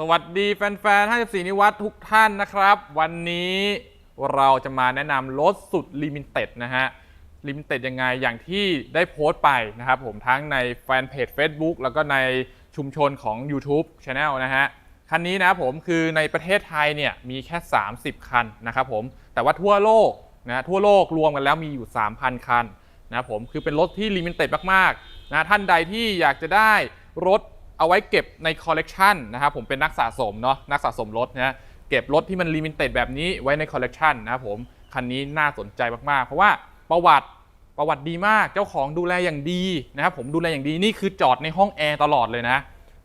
สวัสดีแฟนๆ 54 นิวัตทุกท่านนะครับ วันนี้เราจะมาแนะนำรถสุดลิมิเต็ดนะฮะลิมิเต็ดยังไงอย่างที่ได้โพสต์ไปนะครับผมทั้งในแฟนเพจ Facebook แล้วก็ในชุมชนของ YouTube Channel นะฮะ คันนี้นะครับผมคือในประเทศไทยเนี่ยมีแค่ 30 คันนะครับผมแต่ว่าทั่วโลกนะทั่วโลกรวมกันแล้วมีอยู่ 3,000 คันนะครับผมคือเป็นรถที่ลิมิเต็ดมากๆนะท่านใดที่อยากจะได้รถ เอาไว้เก็บในคอลเลกชันนะครับผมเป็นนักสะสมเนาะนักสะสมรถนะเก็บรถที่มันลิมิเต็ดแบบนี้ไว้ในคอลเลกชันนะครับผมคันนี้น่าสนใจมากๆ เพราะว่าประวัติประวัติดีมากเจ้าของดูแลอย่างดีนะครับผมดูแลอย่างดีนี่คือจอดในห้องแอร์ตลอดเลยนะ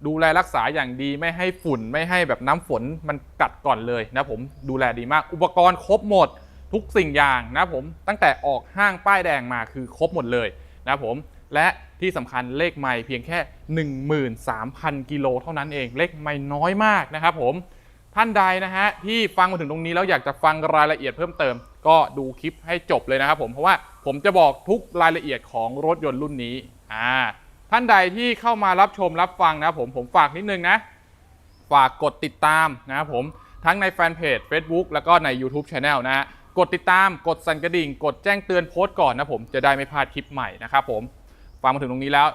ดูแลรักษาอย่างดีไม่ให้ฝุ่นไม่ให้แบบน้ำฝนมันกัดก่อนเลยนะผมดูแลดีมาก อุปกรณ์ครบหมดทุกสิ่งอย่างนะผมตั้งแต่ออกห้างป้ายแดงมาคือครบหมดเลยนะผม และที่สำคัญเลขไม่เพียงแค่ 13,000 กิโลเท่านั้นเอง เลขไม่น้อยมากนะครับผมท่านใดนะฮะที่ฟังมาถึงตรงนี้แล้วอยากจะฟังรายละเอียดเพิ่มเติม ก็ดูคลิปให้จบเลยนะครับผมเพราะว่าผมจะบอกทุกรายละเอียดของรถยนต์รุ่นนี้อ่าท่านใดที่เข้ามารับชมรับฟังนะครับผมผมฝากนิดนึงนะ ฝากกดติดตามนะครับผมทั้งในแฟนเพจ Facebook แล้วก็ใน YouTube Channel นะฮะกดติดตามกดสั่นกระดิ่ง กดแจ้งเตือนโพสต์ก่อนนะผมจะได้ไม่พลาดคลิปใหม่นะครับผม ฟังมาถึงตรงนี้แล้ว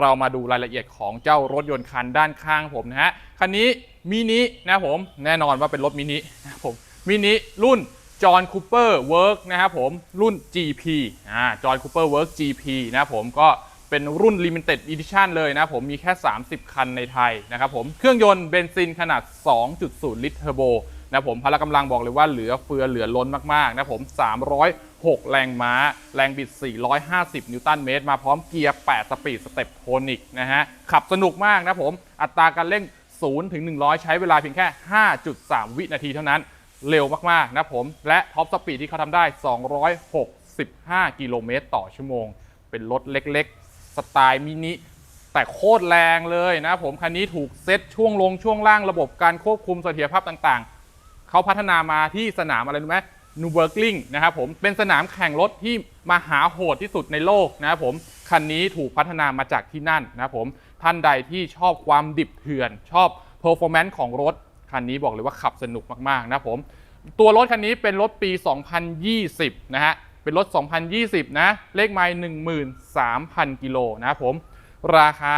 เรามาดูรายละเอียดของเจ้ารถยนต์คันด้านข้างผมนะฮะคันนี้มินินะผมแน่นอนว่าเป็นรถมินินะผมมินิรุ่นจอห์นคูเปอร์เวิร์กนะครับผมรุ่น GP อ่าจอห์นคูเปอร์เวิร์ก GP นะผมก็เป็นรุ่น Limited Edition เลยนะผมมีแค่ 30 คันในไทยนะครับผมเครื่องยนต์เบนซินขนาด 2.0 ลิตรเทอร์โบ นะผมพละกำลังบอกเลยว่าเหลือเฟือเหลือล้นมากๆนะผม 306 แรงม้า แรงบิด 450 นิวตันเมตร มาพร้อมเกียร์ 8 สปีดสเต็ปโทนิกนะฮะ ขับสนุกมากนะผม อัตราการเร่ง 0 ถึง 100 ใช้เวลาเพียงแค่ 5.3 วินาทีเท่านั้น เร็วมากๆนะผม และท็อปสปีดที่เขาทำได้ 265 กิโลเมตรต่อชั่วโมง เป็นรถเล็กๆ สไตล์มินิแต่โคตรแรงเลยนะผมคันนี้ถูกเซตช่วงลงช่วงล่างระบบการควบคุมเสถียรภาพต่างๆ เขาพัฒนามาที่สนามอะไรรู้ไหมนูเบอร์กลิงนะครับผมเป็นสนามแข่งรถที่มหาโหดที่สุดในโลกนะครับผมคันนี้ถูกพัฒนามาจากที่นั่นนะครับผมท่านใดที่ชอบความดิบเถื่อน ชอบเพอร์ฟอร์แมนซ์ของรถ คันนี้บอกเลยว่าขับสนุกมากๆนะครับผมตัวรถคันนี้เป็นรถปี 2020 นะฮะเป็นรถ 2020 นะ เลขไมล์13,000 กิโลนะครับผมราคา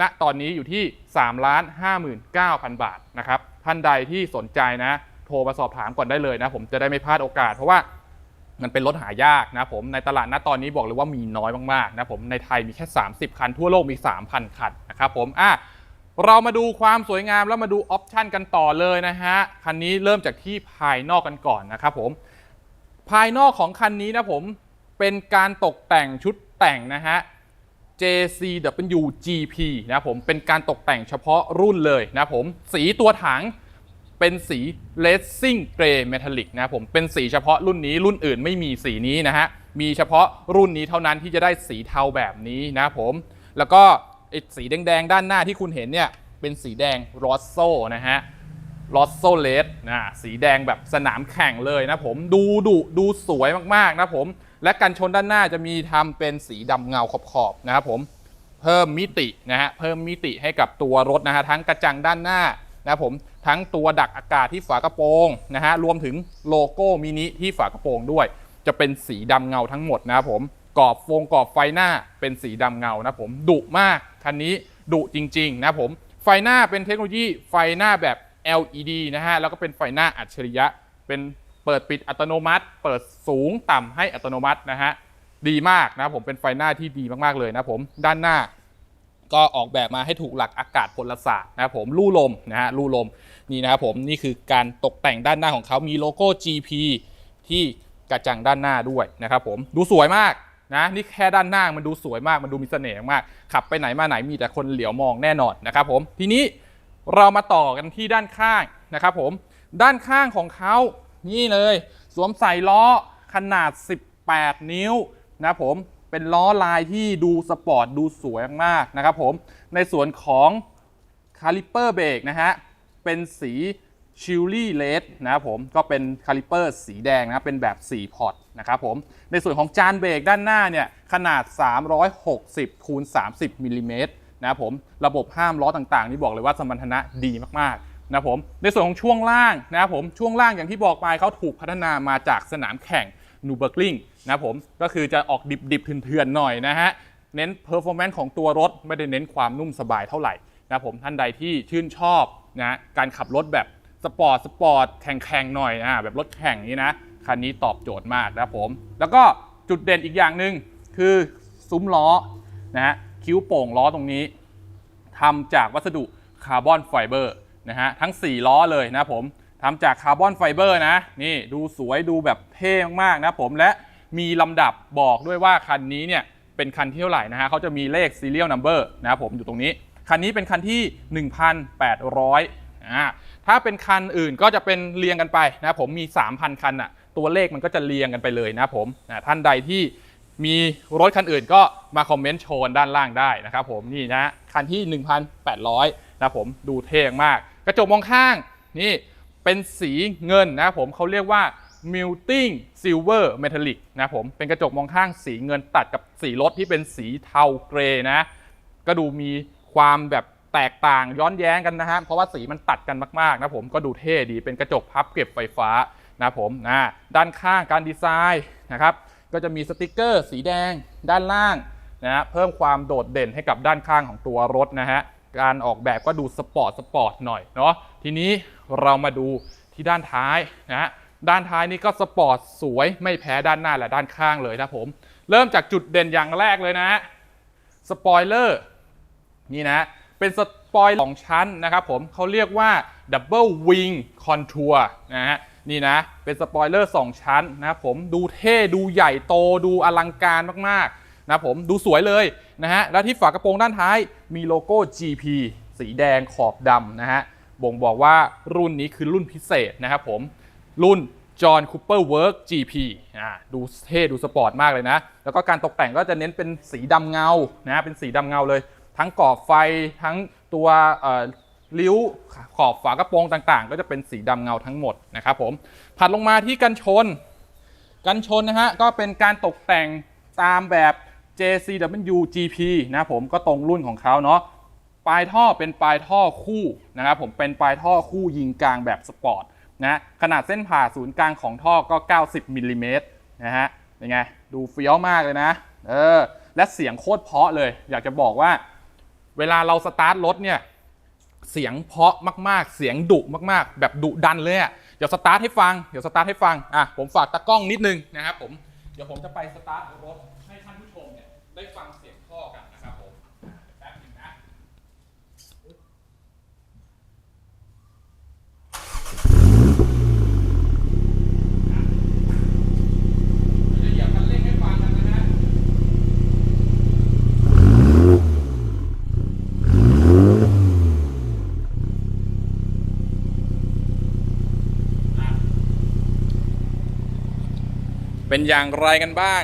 ณตอนนี้อยู่ที่ 3 59,000 บาทนะครับท่านใดที่สนใจนะ โทรมาสอบถามก่อนได้เลยนะผมจะได้ไม่พลาดโอกาส เพราะว่ามันเป็นรถหายากนะผมในตลาดณตอนนี้บอกเลยว่ามีน้อยมากๆนะผมในไทยมีแค่ 30 คัน ทั่วโลกมี 3,000 คันนะครับผมอะเรามาดูความสวยงามแล้วมาดูออปชันกันต่อเลยนะฮะคันนี้เริ่มจากที่ภายนอกกันก่อนนะครับผมภายนอกของคันนี้นะผมเป็นการตกแต่งชุดแต่งนะฮะ JCW GP นะผมเป็นการตกแต่งเฉพาะรุ่นเลยนะผมสีตัวถัง เป็นสี Racing Grey Metallic นะครับผมเป็นสีเฉพาะรุ่นนี้รุ่นอื่นไม่มีสีนี้นะฮะมีเฉพาะรุ่นนี้เท่านั้นที่จะได้สีเทาแบบนี้นะครับผมแล้วก็ไอสีแดงๆ ด้านหน้าที่คุณเห็นเนี่ยเป็นสีแดงรอสโซนะฮะลอสโซเลสนะสีแดงแบบสนามแข่งเลยนะผมดูดุดูสวยมากๆนะผมและกันชนด้านหน้าจะมีทำเป็นสีดำเงาขอบๆนะครับผมเพิ่มมิตินะฮะเพิ่มมิติให้กับตัวรถนะฮะทั้งกระจังด้านหน้า นะครับผมทั้งตัวดักอากาศที่ฝากระโปรงนะฮะรวมถึงโลโก้มินิที่ฝากระโปรงด้วย จะเป็นสีดำเงาทั้งหมดนะครับผมกรอบฟงกรอบไฟหน้าเป็นสีดำเงานะผมดุมากคันนี้ดุจริง ๆ นะผมไฟหน้าเป็นเทคโนโลยีไฟหน้าแบบ LED นะฮะแล้วก็เป็นไฟหน้าอัจฉริยะ เป็นเปิดปิดอัตโนมัติ เปิดสูงต่ำให้อัตโนมัตินะฮะดีมากนะผมเป็นไฟหน้าที่ดีมากๆเลยนะผมด้านหน้า ก็ออกแบบมาให้ถูกหลักอากาศพลศาสตร์นะครับผมลู่ลมนะฮะลู่ลมนี่นะครับผมนี่คือการตกแต่งด้านหน้าของเขามีโลโก้ GP ที่กระจังด้านหน้าด้วยนะครับผมดูสวยมากนะนี่แค่ด้านหน้ามันดูสวยมากมันดูมีเสน่ห์มาก ขับไปไหนมาไหนมีแต่คนเหลียวมองแน่นอนนะครับผมทีนี้เรามาต่อกันที่ด้านข้างนะครับผมด้านข้างของเขานี่เลย สวมใส่ล้อขนาด 18 นิ้วนะครับผม เป็นล้อลายที่ดูสปอร์ตดูสวยมากนะครับผม ในส่วนของคาลิเปอร์เบรกนะฮะ เป็นสีชิลลี่เลดนะครับผม ก็เป็นคาลิเปอร์สีแดงนะเป็นแบบ 4 พอร์ตนะครับผม ในส่วนของจานเบรกด้านหน้าเนี่ย ขนาด 360คูณ30มิลลิเมตรนะครับผม ระบบห้ามล้อต่างๆ นี่บอกเลยว่าสมรรถนะดีมากๆนะผม ในส่วนของช่วงล่างนะครับผม ช่วงล่างอย่างที่บอกไปเขาถูกพัฒนามาจากสนามแข่ง นูเบอร์กลิงนะครับผมก็คือจะออกดิบๆเถื่อนๆหน่อยนะฮะเน้นเพอร์ฟอร์แมนซ์ของตัวรถไม่ได้เน้นความนุ่มสบายเท่าไหร่นะครับผมท่านใดที่ชื่นชอบนะการขับรถแบบสปอร์ตสปอร์ตแข่งๆหน่อยอ่าแบบรถแข่งนี้นะคันนี้ตอบโจทย์มากนะครับผม แล้วก็จุดเด่นอีกอย่างหนึ่งคือซุ้มล้อนะฮะคิ้วโป่งล้อตรงนี้ทำจากวัสดุคาร์บอนไฟเบอร์นะฮะทั้ง 4 ล้อเลยนะผม ทำจากคาร์บอนไฟเบอร์นะ นี่ดูสวยดูแบบเท่มากๆนะผมและมีลำดับบอกด้วยว่าคันนี้เนี่ยเป็นคันที่เท่าไหร่นะฮะเขาจะมีเลข serial number นะครับผมอยู่ตรงนี้ คันนี้เป็นคันที่ 1,800อ่าถ้าเป็นคันอื่นก็จะเป็นเรียงกันไปนะผมมี 3,000 คันอะตัวเลขมันก็จะเรียงกันไปเลยนะผมนะท่านใดที่มีรถคันอื่นก็มาคอมเมนต์โชว์ด้านล่างได้นะครับผมนี่นะคันที่ 1,800นะผมดูเท่มาก กระจกมองข้างนี่ เป็นสีเงินนะผมเขาเรียกว่า melting silver metallic นะผมเป็นกระจกมองข้างสีเงินตัดกับสีรถที่เป็นสีเทาเกรย์นะ ก็ดูมีความแบบแตกต่างย้อนแย้งกันนะฮะเพราะว่าสีมันตัดกันมากๆนะผมก็ดูเท่ดีเป็นกระจกพับเก็บไฟฟ้านะผมนะด้านข้างการดีไซน์นะครับก็จะมีสติกเกอร์ สีแดงด้านล่างนะฮะเพิ่มความโดดเด่นให้กับด้านข้างของตัวรถนะฮะการออกแบบก็ดูสปอร์ตสปอร์ตหน่อยเนาะทีนี้ เรามาดูที่ด้านท้ายนะฮะด้านท้ายนี่ก็สปอร์ตสวยไม่แพ้ด้านหน้าและด้านข้างเลยนะผม เริ่มจากจุดเด่นอย่างแรกเลยนะฮะสปอยเลอร์นี่นะ เป็นสปอยล์สองชั้นนะครับผมเขาเรียกว่า Double Wing Contour นะฮะนี่นะ เป็นสปอยเลอร์2ชั้นนะครับผมดูเท่ดูใหญ่โตดูอลังการมากๆนะผมดูสวยเลยนะฮะและที่ฝากระโปรงด้านท้ายมีโลโก้ GP สีแดงขอบดำนะฮะ บ่งบอกว่ารุ่นนี้คือรุ่นพิเศษนะครับผม รุ่น John Cooper Work GP อ่าดูเท่ดูสปอร์ตมากเลยนะ แล้วก็การตกแต่งก็จะเน้นเป็นสีดำเงานะเป็นสีดำเงาเลย ทั้งกรอบไฟทั้งตัวริ้วขอบฝากระโปรงต่างๆ ก็จะเป็นสีดำเงาทั้งหมดนะครับผมถัดลงมาที่กันชน กันชนนะฮะก็เป็นการตกแต่งตามแบบ JCW GP นะผมก็ตรงรุ่นของเขาเนาะ ปลายท่อเป็นปลายท่อคู่นะครับผมเป็นปลายท่อคู่ยิงกลางแบบสปอร์ตนะขนาดเส้นผ่าศูนย์กลางของท่อก็ 90มิลลิเมตรนะฮะเป็นไงดูเฟี้ยวมากเลยนะเออและเสียงโคตรเพาะเลย อยากจะบอกว่า เวลาเราสตาร์ทรถเนี่ยเสียงเพาะมากๆ เสียงดุมากๆ แบบดุดันเลยอะเดี๋ยวสตาร์ทให้ฟังเดี๋ยวสตาร์ทให้ฟังอะผมฝากตากล้องนิดนึงนะครับผมเดี๋ยวผมจะไปสตาร์ทรถให้ท่านผู้ชมเนี่ยได้ฟังเสียงท่อกันนะครับผมอะแป๊บหนึงนะ เดี๋ยวจะเหยียบคันเร่งให้ฟังกันนะฮะ เป็นอย่างไรกันบ้าง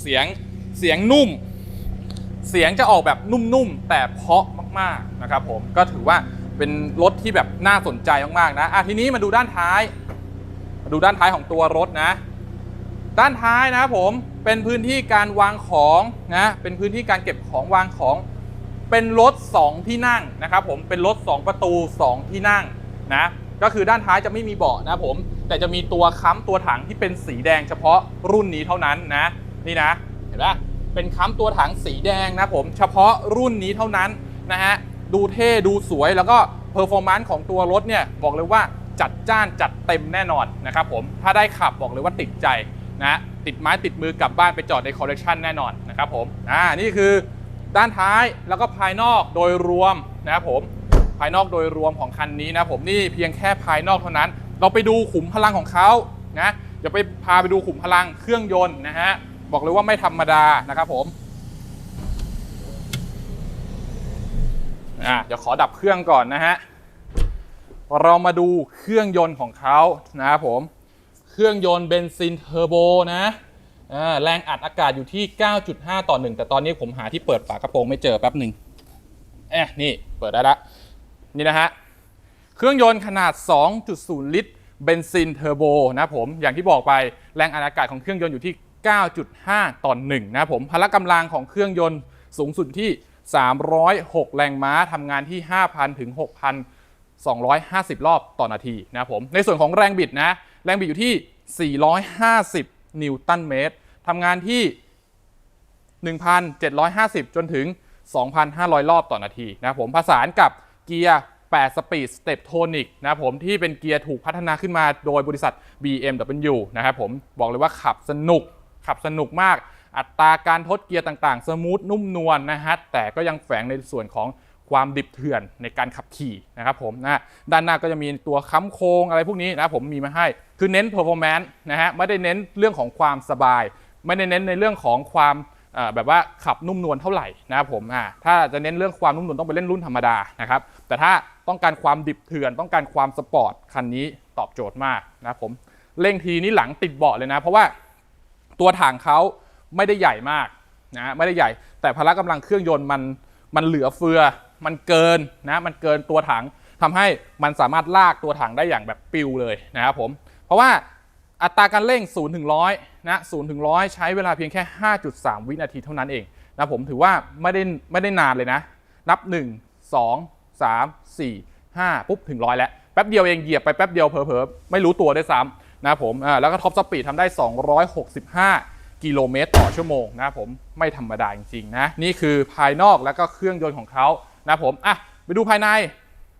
เสียงเสียงนุ่ม เสียงจะออกแบบนุ่มๆแต่เพาะมากๆนะครับผมก็ถือว่าเป็นรถที่แบบน่าสนใจมากๆนะอะทีนี้มาดูด้านท้าย มาดูด้านท้ายของตัวรถนะ ด้านท้ายนะครับผมเป็นพื้นที่การวางของนะเป็นพื้นที่การเก็บของวางของเป็นรถ 2 ที่นั่งนะครับผมเป็นรถ 2 ประตู 2 ที่นั่งนะก็คือด้านท้ายจะไม่มีเบาะนะครับผม แต่จะมีตัวค้ำตัวถังที่เป็นสีแดงเฉพาะรุ่นนี้เท่านั้นนะ นี่นะ เห็นปะเป็นค้ำตัวถังสีแดงนะผม เฉพาะรุ่นนี้เท่านั้นนะฮะ ดูเท่ดูสวยแล้วก็เพอร์ฟอร์แมนซ์ของตัวรถเนี่ย บอกเลยว่าจัดจ้านจัดเต็มแน่นอนนะครับผม ถ้าได้ขับบอกเลยว่าติดใจนะติดไม้ติดมือกลับบ้านไปจอดในคอลเลกชันแน่นอนนะครับผม อ่า นี่คือด้านท้ายแล้วก็ภายนอกโดยรวมนะครับผม ภายนอกโดยรวมของคันนี้นะผมนี่เพียงแค่ภายนอกเท่านั้น เราไปดูขุมพลังของเขานะเดี๋ยวไปพาไปดูขุมพลังเครื่องยนต์นะฮะบอกเลยว่าไม่ธรรมดานะครับผมอะเดี๋ยวขอดับเครื่องก่อนนะฮะเรามาดูเครื่องยนต์ของเขานะครับผมเครื่องยนต์เบนซินเทอร์โบนะอ่าแรงอัดอากาศอยู่ที่ 9.5 ต่อ 1 แต่ตอนนี้ผมหาที่เปิดฝากระโปรงไม่เจอแป๊บหนึ่งเอ๊ะนี่เปิดได้ละนี่นะฮะ เครื่องยนต์ขนาด 2.0 ลิตรเบนซินเทอร์โบนะผม อย่างที่บอกไปแรงอัดอากาศของเครื่องยนต์อยู่ที่ 9.5 ต่อ1นะผม พละกำลังของเครื่องยนต์สูงสุดที่ 306 แรงม้าทำงานที่ 5,000 ถึง 6,250 รอบต่อนาทีนะผม ในส่วนของแรงบิดนะ แรงบิดอยู่ที่ 450 นิวตันเมตรทำงานที่ 1,750 จนถึง 2,500 รอบต่อนาทีนะผมผสานกับเกียร์ 8สปีดสเต p โทนิกนะครับผมที่เป็นเกียร์ถูกพัฒนาขึ้นมาโดยบริษัท BMW นะครับผมบอกเลยว่าขับสนุกขับสนุกมาก อัตราการทดเกียร์ต่างๆ สมูทนุ่มนวลนะฮะแต่ก็ยังแฝงในส่วนของความดิบเถื่อนในการขับขี่นะครับผมนะด้านหน้าก็จะมีตัวค้ำโค้งอะไรพวกนี้นะครับผมมีมาให้ คือเน้น performance นะฮะไม่ได้เน้นเรื่องของความสบาย ไม่ได้เน้นในเรื่องของความ แบบว่าขับนุ่มนวลเท่าไหร่นะครับผมอ่าถ้าจะเน้นเรื่องความนุ่มนวลต้องไปเล่นรุ่นธรรมดานะครับแต่ถ้าต้องการความดิบเถื่อนต้องการความสปอร์ตคันนี้ตอบโจทย์มากนะครับผมเร่งทีนี้หลังติดเบาะเลยนะ เพราะว่าตัวถังเขาไม่ได้ใหญ่มากนะไม่ได้ใหญ่ แต่พละกำลังเครื่องยนต์มันมันเหลือเฟือ มันเกินนะมันเกินตัวถังทำให้มันสามารถลากตัวถังได้อย่างแบบปิวเลยนะครับผมเพราะว่า อัตราการเร่ง 0 ถึง 100 นะ0ถึง 100 ใช้เวลาเพียงแค่ 5.3 วินาทีเท่านั้นเองนะผมถือว่าไม่ได้ไม่ได้นานเลยนะ นับ 1 2 3 4 5 ปุ๊บถึง 100 แล้ว แป๊บเดียวเองเหยียบไปแป๊บเดียวเผลอๆ ไม่รู้ตัวด้วยซ้ำนะผมแล้วก็ท็อปสปีดทำได้ 265 กิโลเมตรต่อชั่วโมงนะผมไม่ธรรมดาจริงๆนะ นี่คือภายนอกแล้วก็เครื่องยนต์ของเขานะผมอะไปดูภายใน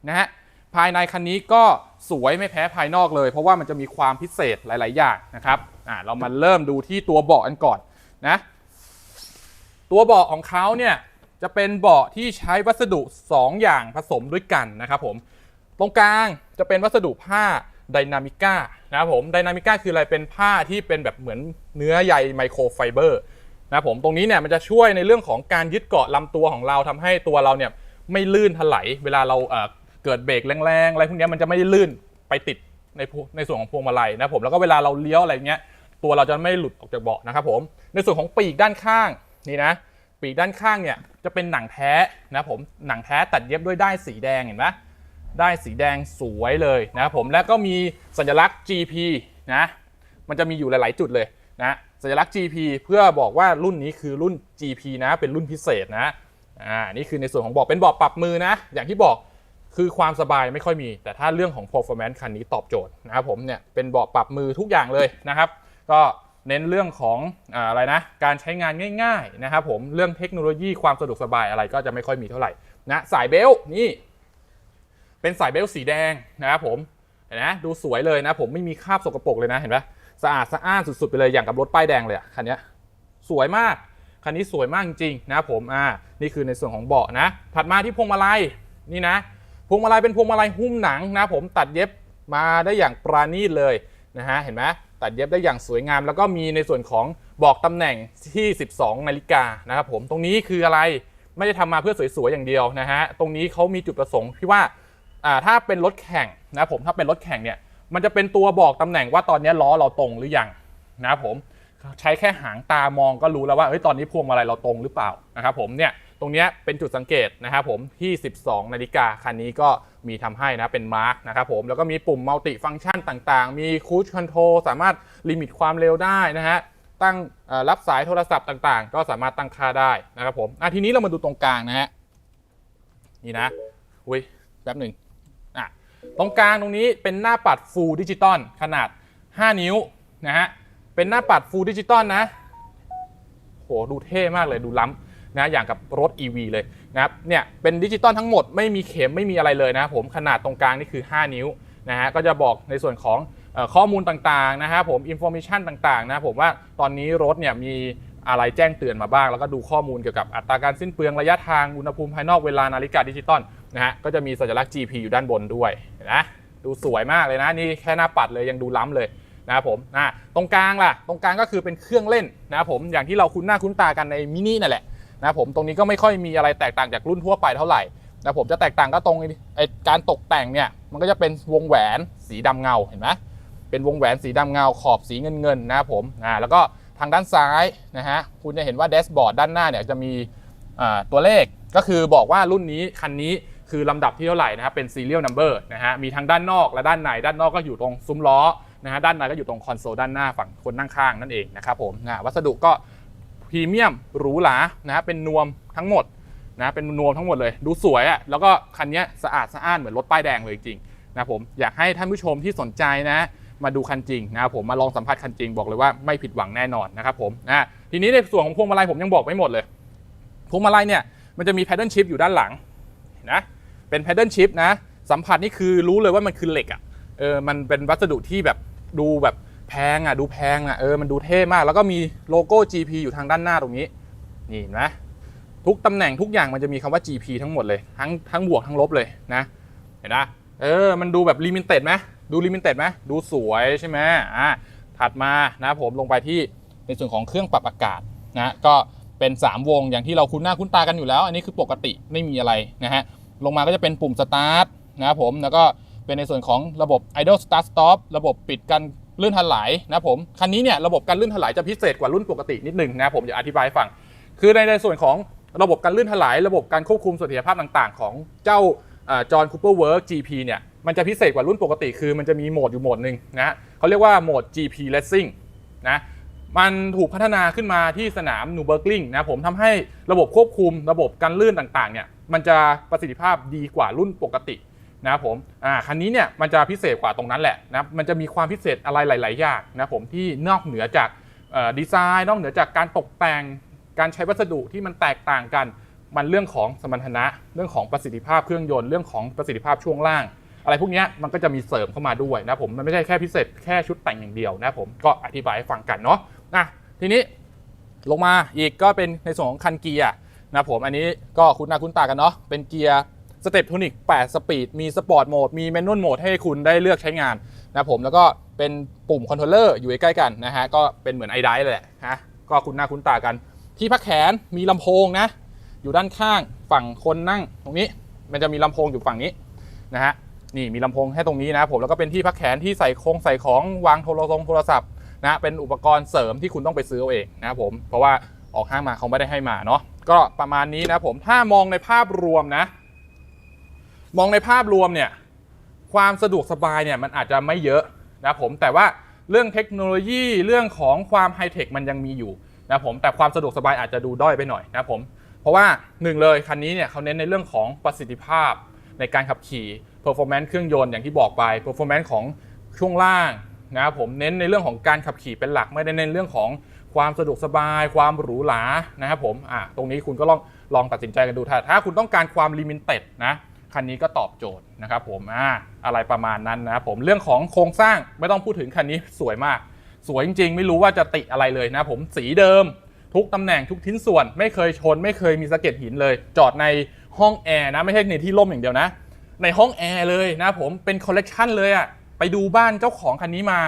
นะฮะ ภายในคันนี้ก็สวยไม่แพ้ภายนอกเลย เพราะว่ามันจะมีความพิเศษหลาย ๆ อย่างนะครับอ่าเรามาเริ่มดูที่ตัวเบาะกันก่อนนะตัวเบาะของเขาเนี่ยจะเป็นเบาะที่ใช้วัสดุ 2 อย่างผสมด้วยกันนะครับผมตรงกลางจะเป็นวัสดุผ้าไดนามิก้านะครับผมไดนามิก้าคืออะไรเป็นผ้าที่เป็นแบบเหมือนเนื้อใยไมโครไฟเบอร์นะครับผมตรงนี้เนี่ยมันจะช่วยในเรื่องของการยึดเกาะลำตัวของเราทำให้ตัวเราเนี่ยไม่ลื่นถลายเวลาเรา เกิดเบรกแรงๆอะไรพวกนี้มันจะไม่ได้ลื่นไปติดในในส่วนของพวงมาลัยนะผมแล้วก็เวลาเราเลี้ยวอะไรเงี้ยตัวเราจะไม่หลุดออกจากเบาะนะครับผมในส่วนของปีกด้านข้างนี่นะปีกด้านข้างเนี่ยจะเป็นหนังแท้นะผมหนังแท้ตัดเย็บด้วยด้ายสีแดงเห็นไหมด้ายสีแดงสวยเลยนะครับผมแล้วก็มีสัญลักษณ์ GP นะมันจะมีอยู่หลาย ๆ จุดเลยนะสัญลักษณ์ GP เพื่อบอกว่ารุ่นนี้คือรุ่น GP นะเป็นรุ่นพิเศษนะอ่านี่คือในส่วนของเบาะเป็นเบาะปรับมือนะ อย่างที่บอก คือความสบายไม่ค่อยมี แต่ถ้าเรื่องของ performance คันนี้ตอบโจทย์นะครับผมเนี่ยเป็นเบาะปรับมือทุกอย่างเลยนะครับ ก็เน้นเรื่องของอ่าอะไรนะ การใช้งานง่ายๆนะครับผมเรื่องเทคโนโลยีความสะดวกสบายอะไรก็จะไม่ค่อยมีเท่าไหร่นะสายเบลต์นี่ เป็นสายเบลต์สีแดงนะครับผมเห็นไหมดูสวยเลยนะผมไม่มีคราบสกปรกเลยนะเห็นไหมสะอาดสะอ้านสุดๆไปเลยอย่างกับรถป้ายแดงเลยอะคันนี้สวยมากคันนี้สวยมากจริงๆนะผมอ่านี่คือในส่วนของเบาะนะ ถัดมาที่พวงมาลัยนี่นะ วงมาลัยเป็นพวงมาลัยหุ้มหนังนะผมตัดเย็บมาได้อย่างปราณีตเลยนะฮะเห็นไหมตัดเย็บได้อย่างสวยงาม แล้วก็มีในส่วนของบอกตำแหน่งที่ 12 นาฬิกานะครับผมตรงนี้คืออะไรไม่ได้ทำมาเพื่อสวยๆอย่างเดียวนะฮะตรงนี้เขามีจุดประสงค์ที่ว่าอ่าถ้าเป็นรถแข่งนะผมถ้าเป็นรถแข่งเนี่ยมันจะเป็นตัวบอกตำแหน่งว่าตอนนี้ล้อเราตรงหรือยังนะครับผมใช้แค่หางตามองก็รู้แล้วว่าเฮ้ยตอนนี้พวงมาลัยเราตรงหรือเปล่านะครับผมเนี่ย รงนี้เป็นจุดสังเกตนะครับผมที่ 12 นาฬิกาคันนี้ก็มีทำให้นะเป็นมาร์กนะครับผมแล้วก็มีปุ่มมัลติฟังก์ชันต่างๆ มีคูชคอนโทรสามารถลิมิตความเร็วได้นะฮะตั้งรับสายโทรศัพท์ต่างๆ ก็สามารถตั้งค่าได้นะครับผมอะทีนี้เรามาดูตรงกลางนะฮะนี่นะอุ้ยแป๊บหนึ่งอะตรงกลางตรงนี้เป็นหน้าปัดฟูลดิจิตอลขนาด 5 นิ้วนะฮะเป็นหน้าปัดฟูลดิจิตอลนะโหดูเท่มากเลยดูล้ำ นะอย่างกับรถ EV เลยนะครับเนี่ยเป็นดิจิตอลทั้งหมดไม่มีเข็มไม่มีอะไรเลยนะครับผมขนาดตรงกลางนี่คือ 5 นิ้วนะฮะก็จะบอกในส่วนของข้อมูลต่างๆนะครับผมอินโฟมิชันต่างๆนะผมว่าตอนนี้รถเนี่ยมีอะไรแจ้งเตือนมาบ้าง แล้วก็ดูข้อมูลเกี่ยวกับอัตราการสิ้นเปลืองระยะทางอุณหภูมิภายนอกเวลานาฬิกาดิจิตอลนะฮะก็จะมีสัญลักษณ์ GP อยู่ด้านบนด้วยนไหมดูสวยมากเลยนะนี่แค่หน้าปัดเลยยังดูล้ำเลยนะครับผมอะตรงกลางล่ะ ตรงกลางก็คือเป็นเครื่องเล่นนะครับผมอย่างที่เราคุ้นหน้าคุ้นตากันในมินินั่นแหละ นะครับผมตรงนี้ก็ไม่ค่อยมีอะไรแตกต่างจากรุ่นทั่วไปเท่าไหร่นะครับผมจะแตกต่างก็ตรงไอ้การตกแต่งเนี่ยมันก็จะเป็นวงแหวนสีดำเงาเห็นไหมเป็นวงแหวนสีดำเงาขอบสีเงินเงินๆนะครับผมอ่าแล้วก็ทางด้านซ้ายนะฮะคุณจะเห็นว่าแดชบอร์ดด้านหน้าเนี่ยจะมีตัวเลขก็คือบอกว่ารุ่นนี้คันนี้คือลำดับที่เท่าไหร่นะครับเป็น serial number นะฮะมีทั้งด้านนอกและด้านในด้านนอกก็อยู่ตรงซุ้มล้อนะฮะด้านในก็อยู่ตรงคอนโซลด้านหน้าฝั่งคนนั่งข้างนั่นเองนะครับผมนะวัสดุก็ พรีเมียมหรูหรานะเป็นนวมทั้งหมดนะเป็นนวมทั้งหมดเลย ดูสวยอะ่ะแล้วก็คันนี้สะอาดสะอ้านเหมือนรถป้ายแดงเลยจริงนะผมอยากให้ท่านผู้ชมที่สนใจนะมาดูคันจริงนะครับผมมาลองสัมผัสคันจริงบอกเลยว่าไม่ผิดหวังแน่นอนนะครับผมนะทีนี้ในส่วนของพวงมาลัยผมยังบอกไม่หมดเลยพวงมาลัยเนี่ยมันจะมีแพดเดิลชิพอยู่ด้านหลังนะเป็นแพดเดิลชิพนะสัมผัสนี่คือรู้เลยว่ามันคือเหล็กอะ่ะเออมันเป็นวัสดุที่แบบดูแบบ พงอะดูแพงอะเออมันดูเท่มาก แล้วก็มีโลโก้ GP อยู่ทางด้านหน้าตรงนี้นี่เห็นไหมทุกตำแหน่งทุกอย่างมันจะมีคำว่า GP ทั้งหมดเลย ทั้งทั้งบวกทั้งลบเลยนะ เห็นนะเออ มันดูแบบลิมิเต็ดไหมดูลิมิเต็ดไหมดูสวยใช่ไหมอ่าถัดมานะผมลงไปที่ในส่วนของเครื่องปรับอากาศนะก็เป็น 3 วงอย่างที่เราคุ้นหน้าคุ้นตากันอยู่แล้ว อันนี้คือปกติไม่มีอะไรนะฮะลงมาก็จะเป็นปุ่มสตาร์ทนะผมแล้วก็เป็นในส่วนของระบบ idle start stop ระบบปิดกัน ลื่นถลายนะผมคันนี้เนี่ยระบบการลื่นถลายจะพิเศษกว่ารุ่นปกตินิดนึงนะผมจะอธิบายฟัง คือในในส่วนของระบบการลื่นถลายระบบการควบคุมเสถียรภาพต่างๆ ของเจ้าจอห์นคูเปอร์เวิร์ก GP เนี่ยมันจะพิเศษกว่ารุ่นปกติคือมันจะมีโหมดอยู่โหมดหนึ่งนะเขาเรียกว่าโหมด GP Racing นะมันถูกพัฒนาขึ้นมาที่สนามนูเบิร์กลิงนะผมทำให้ระบบควบคุมระบบการลื่นต่างๆเนี่ยมันจะประสิทธิภาพดีกว่ารุ่นปกติ นะครับผมอ่าคันนี้เนี่ยมันจะพิเศษกว่าตรงนั้นแหละนะมันจะมีความพิเศษอะไรหลาย ๆ อย่างนะผมที่นอกเหนือจากดีไซน์ นอกเหนือจากการตกแต่งการใช้วัสดุที่มันแตกต่างกัน มันเรื่องของสมรรถนะ เรื่องของประสิทธิภาพเครื่องยนต์เรื่องของประสิทธิภาพช่วงล่าง อะไรพวกนี้มันก็จะมีเสริมเข้ามาด้วยนะผมมันไม่ใช่แค่พิเศษแค่ชุดแต่งอย่างเดียวนะผมก็อธิบายให้ฟังกันเนาะนะทีนี้ลงมาอีกก็เป็นในส่วนของคันเกียร์นะผมอันนี้ก็คุ้นหน้าคุ้นตากันเนาะเป็นเกียร์ สเต็ปโทนิก8สปีดมีสปอร์ตโหมดมีแมนนวลโหมดให้คุณได้เลือกใช้งานนะผมแล้วก็เป็นปุ่มคอนโทรลเลอร์อยู่ใกล้ๆกันนะฮะก็เป็นเหมือนไอไดเลยแหละฮะก็คุ้นหน้าคุ้นตากัน ที่พักแขนมีลำโพงนะอยู่ด้านข้างฝั่งคนนั่งตรงนี้ มันจะมีลำโพงอยู่ฝั่งนี้นะฮะนี่มีลำโพงให้ตรงนี้นะผมแล้วก็เป็นที่พักแขนที่ใส่โครงใส่ของวางโทรศัพท์โทรศัพท์นะเป็นอุปกรณ์เสริมที่คุณต้องไปซื้อเอาเองนะผมเพราะว่าออกห้างมาเขาไม่ได้ให้มาเนาะก็ประมาณนี้นะผมถ้ามองในภาพรวมนะ มองในภาพรวมเนี่ยความสะดวกสบายเนี่ยมันอาจจะไม่เยอะนะผมแต่ว่าเรื่องเทคโนโลยีเรื่องของความไฮเทคมันยังมีอยู่นะผมแต่ความสะดวกสบายอาจจะดูด้อยไปหน่อยนะผมเพราะว่าหนึ่งเลยคันนี้เนี่ยเขาเน้นในเรื่องของประสิทธิภาพในการขับขี่ performance เครื่องยนต์อย่างที่บอกไป performance ของช่วงล่างนะครับผมเน้นในเรื่องของการขับขี่เป็นหลักไม่ได้เน้นเรื่องของความสะดวกสบาย ความหรูหรานะครับผมอะตรงนี้คุณก็ลองลองตัดสินใจกันดูถ้าถ้าคุณต้องการความลิมิเต็ดนะ คันนี้ก็ตอบโจทย์นะครับผมอ่าอะไรประมาณนั้นนะครับผมเรื่องของโครงสร้างไม่ต้องพูดถึงคันนี้สวยมาก สวยจริงๆ ไม่รู้ว่าจะติอะไรเลยนะผมสีเดิม ทุกตำแหน่งทุกชิ้นส่วน ไม่เคยชน ไม่เคยมีสะเก็ดหินเลย จอดในห้องแอร์นะไม่ใช่ในที่ร่มอย่างเดียวนะ ในห้องแอร์เลยนะผมเป็นคอลเลกชันเลยอะไปดูบ้านเจ้าของคันนี้มา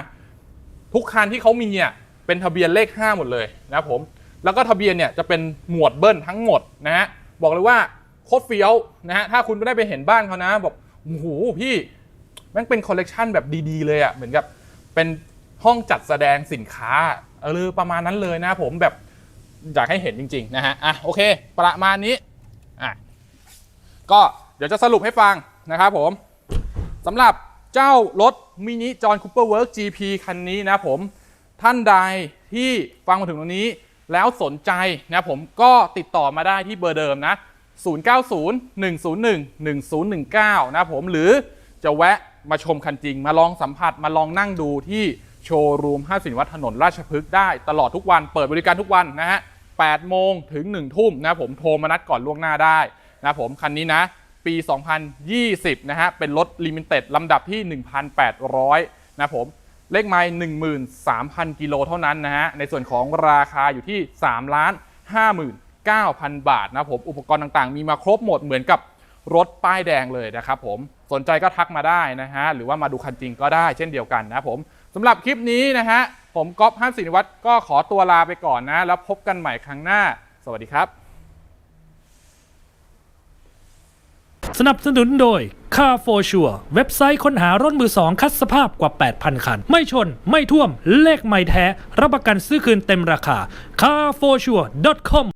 ทุกคันที่เขามีอะเป็นทะเบียนเลข 5 หมดเลยนะผมแล้วก็ทะเบียนเนี่ยจะเป็นหมวดเบิ้ลทั้งหมดนะฮะบอกเลยว่า โคตรเฟี้ยวนะฮะถ้าคุณไม่ได้ไปเห็นบ้านเขานะบอกโอ้โหพี่แม่งเป็นคอลเลกชันแบบดีๆเลยอะเหมือนกับเป็นห้องจัดแสดงสินค้าเออประมาณนั้นเลยนะผมแบบอยากให้เห็นจริงๆนะฮะอะโอเค ประมาณนี้อะก็เดี๋ยวจะสรุปให้ฟังนะครับผมสำหรับเจ้ารถมินิจอห์นคูเปอร์เวิร์ก GP คันนี้นะผมท่านใดที่ฟังมาถึงตรงนี้แล้วสนใจนะผมก็ติดต่อมาได้ที่เบอร์เดิมนะ 0901011019 นะผมหรือจะแวะมาชมคันจริง มาลองสัมผัสมาลองนั่งดูที่โชว์รูมห้าสินวัฒน์ถนนราชพฤกษ์ได้ตลอดทุกวันเปิดบริการทุกวันนะฮะ8โมงถึง 1 ทุ่มนะผมโทรมานัดก่อนล่วงหน้าได้นะผมคันนี้นะ ปี 2020 นะฮะ เป็นรถลิมิเต็ดลำดับที่ 1,800 นะผมเลขไมล์13,000 กิโลเท่านั้นนะฮะ ในส่วนของราคาอยู่ที่ 3 ล้าน 9,000 บาทนะผมอุปกรณ์ต่างๆ มีมาครบหมดเหมือนกับรถป้ายแดงเลยนะครับผมสนใจก็ทักมาได้นะฮะหรือว่ามาดูคันจริงก็ได้เช่นเดียวกันนะผมสำหรับคลิปนี้นะฮะผมก๊อฟห้ามศินิวัตรก็ขอตัวลาไปก่อนนะ แล้วพบกันใหม่ครั้งหน้า สวัสดีครับ สนับสนุนโดย Car for Sure เว็บไซต์ค้นหารถมือสองคัดสภาพกว่า 8,000 คัน ไม่ชน ไม่ท่วม เลขไม่แท้ รับประกันซื้อคืนเต็มราคา carforsure.com